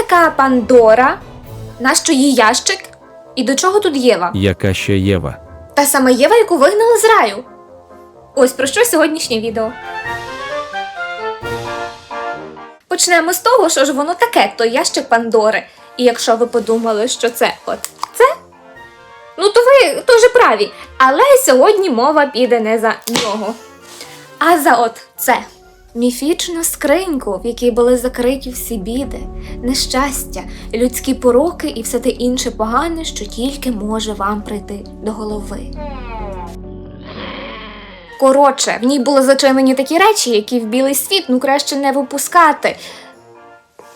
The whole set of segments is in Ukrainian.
така Пандора? Нащо їй ящик? І до чого тут Єва? Яка ще Єва? Та саме Єва, яку вигнали з раю. Ось про що сьогоднішнє відео. Почнемо з того, що ж воно таке, то ящик Пандори. І якщо ви подумали, що це от це, ну то ви дуже праві. Але сьогодні мова піде не за нього, а за от це. Міфічну скриньку, в якій були закриті всі біди, нещастя, людські пороки і все те інше погане, що тільки може вам прийти до голови. Коротше, в ній були зачинені такі речі, які в білий світ ну краще не випускати.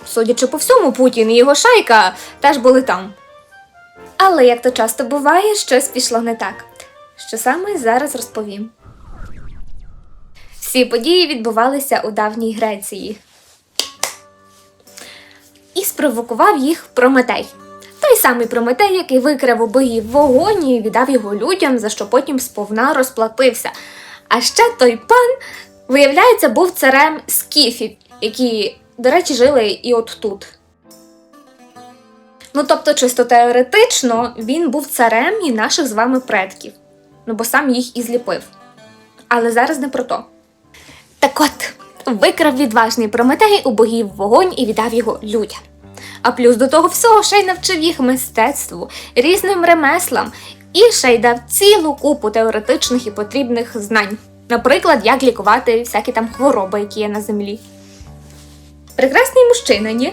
Судячи по всьому, Путін і його шайка теж були там. Але як то часто буває, щось пішло не так. Що саме зараз розповім. Всі події відбувалися у давній Греції. І спровокував їх Прометей. Той самий Прометей, який викрав у богів вогонь і віддав його людям, за що потім сповна розплатився. А ще той пан, виявляється, був царем скіфів, які, до речі, жили і от тут. Ну, тобто, чисто теоретично, він був царем і наших з вами предків. Ну, бо сам їх і зліпив. Але зараз не про то. Так от, викрав відважний Прометей у богів вогонь і віддав його людям. А плюс до того всього ще й навчив їх мистецтву, різним ремеслам і ще й дав цілу купу теоретичних і потрібних знань. Наприклад, як лікувати всякі там хвороби, які є на землі. Прекрасний мужчина, ні?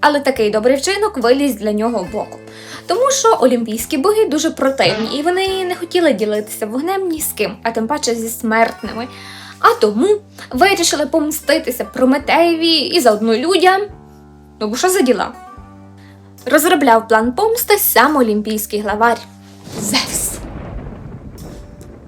Але такий добрий вчинок виліз для нього боку. Тому що олімпійські боги дуже противні, і вони не хотіли ділитися вогнем ні з ким, а тим паче зі смертними. А тому вирішили помститися Прометеєві і заодно людям. Ну бо що за діла? Розробляв план помсти сам олімпійський главарь Зевс.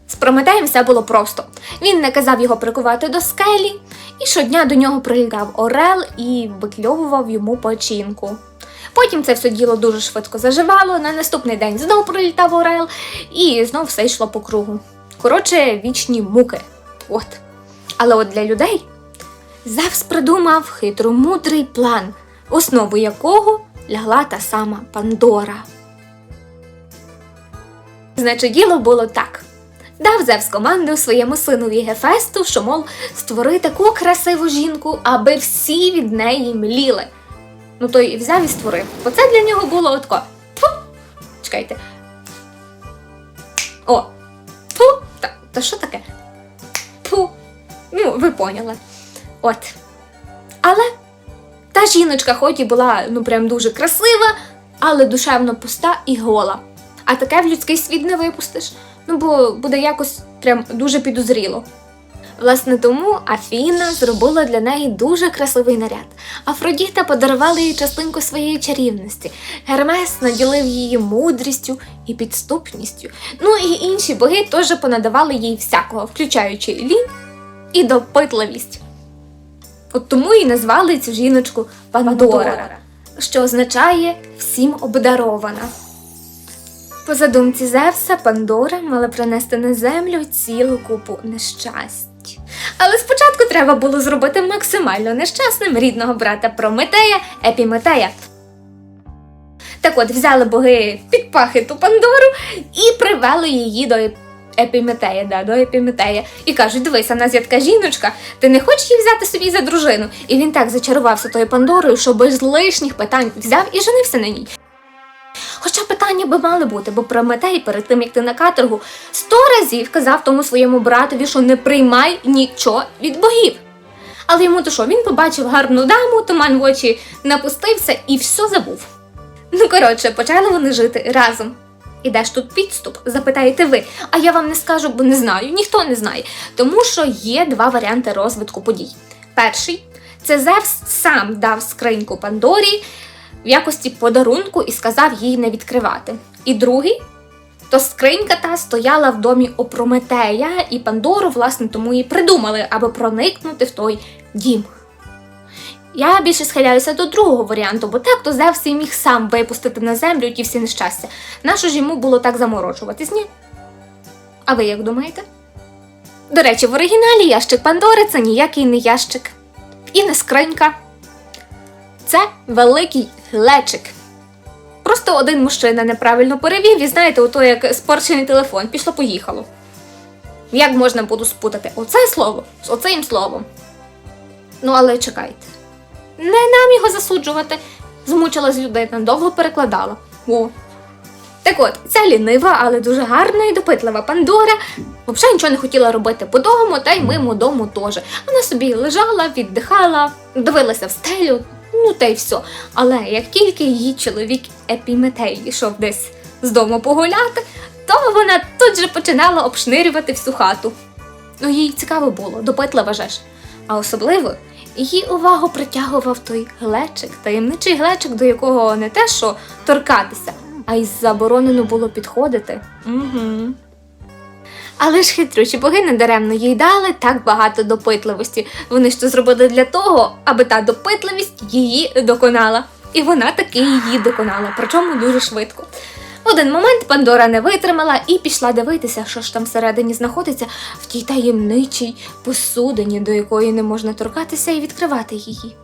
З Прометеєм все було просто. Він наказав його прикувати до скелі, і щодня до нього прилітав орел і викльовував йому печінку. Потім це все діло дуже швидко заживало. На наступний день знову прилітав орел, і знов все йшло по кругу. Коротше, вічні муки. От. Але от для людей Зевс придумав хитромудрий план, основу якого лягла та сама Пандора. Значить, діло було так. Дав Зевс команду своєму синові Гефесту, що, мов, створи таку красиву жінку, аби всі від неї мліли. Ну той і взяв і створив, бо це для нього було отко. Фу! Чекайте. О! Фу! Та, та що таке? Ну, ви поняли. От. Але та жіночка, хоч і була ну прям дуже красива, але душевно пуста і гола. А таке в людський світ не випустиш. Ну, бо буде якось прям дуже підозріло. Власне, тому Афіна зробила для неї дуже красивий наряд. Афродіта подарувала їй частинку своєї чарівності. Гермес наділив її мудрістю і підступністю. Ну і інші боги теж понадавали їй всякого, включаючи лінь і допитливість. От тому і назвали цю жіночку Пандора, що означає всім обдарована. По задумці Зевса, Пандора мала принести на землю цілу купу нещасть. Але спочатку треба було зробити максимально нещасним рідного брата Прометея Епіметея. Так от взяли боги під пахи ту Пандору і привели її до Епіметея, да, до Епіметея. І кажуть: дивися, в нас є така жіночка, ти не хочеш її взяти собі за дружину? І він так зачарувався тою Пандорою, що без лишніх питань взяв і женився на ній. Хоча питання би мали бути, бо Прометей перед тим, як ти на каторгу, сто разів казав тому своєму братові, що не приймай нічого від богів. Але йому то що, він побачив гарну даму, туман в очі напустився і все забув. Ну, коротше, почали вони жити разом. І де ж тут підступ? Запитаєте ви, а я вам не скажу, бо не знаю, ніхто не знає. Тому що є два варіанти розвитку подій. Перший це Зевс сам дав скриньку Пандорі в якості подарунку і сказав їй не відкривати. І другий то скринька та стояла в домі у Прометея, і Пандору, власне, тому і придумали, аби проникнути в той дім. Я більше схиляюся до другого варіанту, бо так то Зевс і міг сам випустити на землю ті всі нещастя. Нащо ж йому було так заморочуватись, ні? А ви як думаєте? До речі, в оригіналі ящик Пандори це ніякий не ящик і не скринька. Це великий глечик. Просто один мужчина неправильно перевів, і знаєте, ото як спорчений телефон, пішло-поїхало. Як можна було спутати оце слово з оцим словом? Ну, але чекайте. Не нам його засуджувати. Змучилась людина, довго перекладала. О. Так от, ця лінива, але дуже гарна і допитлива Пандора взагалі нічого не хотіла робити по дому, та й мимо дому теж. Вона собі лежала, віддихала, дивилася в стелю, ну та й все. Але як тільки її чоловік Епіметей йшов десь з дому погуляти, то вона тут же починала обшнирювати всю хату. Ну, їй цікаво було, допитлива же ж. А особливо її увагу притягував той глечик, таємничий глечик, до якого не те, що торкатися, а й заборонено було підходити. Угу. Але ж хитрючі боги недаремно їй дали так багато допитливості. Вони ж це зробили для того, аби та допитливість її доконала. І вона таки її доконала, причому дуже швидко. Один момент Пандора не витримала і пішла дивитися, що ж там всередині знаходиться в тій таємничій посудині, до якої не можна торкатися і відкривати її.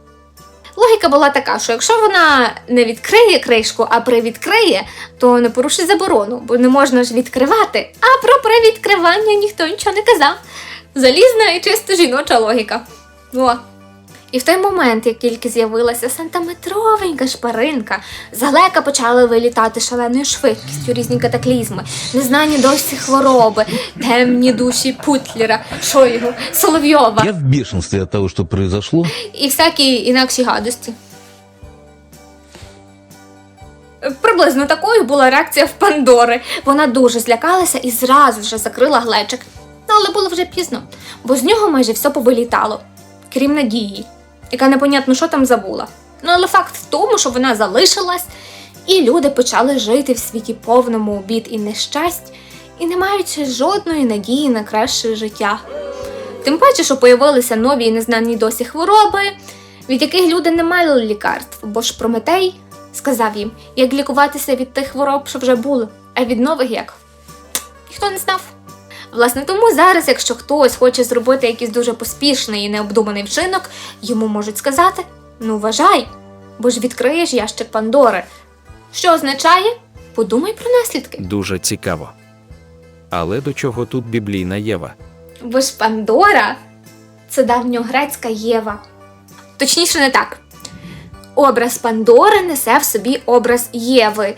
Логіка була така, що якщо вона не відкриє кришку, а привідкриє, то не порушить заборону, бо не можна ж відкривати. А про привідкривання ніхто нічого не казав. Залізна і чисто жіноча логіка. О. І в той момент, як тільки з'явилася сантиметровенька шпаринка, залека почали вилітати шаленою швидкістю різні катаклізми, незнані досі хвороби, темні душі Путлера, Шойгу, Соловйова Я в бешенстве от того, что произошло. і всякі інакші гадості. Приблизно такою була реакція в Пандори. Вона дуже злякалася і зразу ж закрила глечик. Ну, але було вже пізно, бо з нього майже все повилітало, крім надії, яка непонятно, що там забула. Ну, але факт в тому, що вона залишилась, і люди почали жити в світі повному бід і нещасть, і не маючи жодної надії на краще життя. Тим паче, що появилися нові і незнані досі хвороби, від яких люди не мали лікарств, бо ж Прометей сказав їм, як лікуватися від тих хвороб, що вже були, а від нових як. Ніхто не знав. Власне, тому зараз, якщо хтось хоче зробити якийсь дуже поспішний і необдуманий вчинок, йому можуть сказати: ну вважай, бо ж відкриєш ящик Пандори. Що означає? Подумай про наслідки. Дуже цікаво. Але до чого тут біблійна Єва? Бо ж Пандора це давньогрецька Єва. Точніше, не так. Образ Пандори несе в собі образ Єви.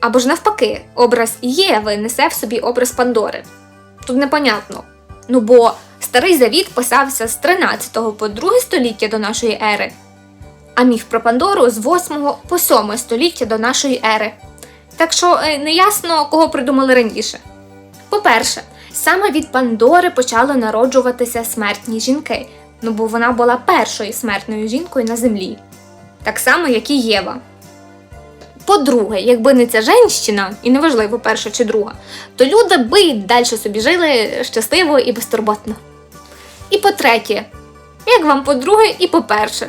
Або ж навпаки, образ Єви несе в собі образ Пандори. Тут непонятно. Ну бо старий завіт писався з 13 по 2 століття до нашої ери, а міф про Пандору з 8 по 7 століття до нашої ери. Так що е, неясно, кого придумали раніше. По-перше, саме від Пандори почали народжуватися смертні жінки, ну бо вона була першою смертною жінкою на землі, так само, як і Єва. По-друге, якби не ця женщина, і неважливо перша чи друга, то люди би й далі собі жили щасливо і безтурботно. І по-третє, як вам по-друге і по-перше?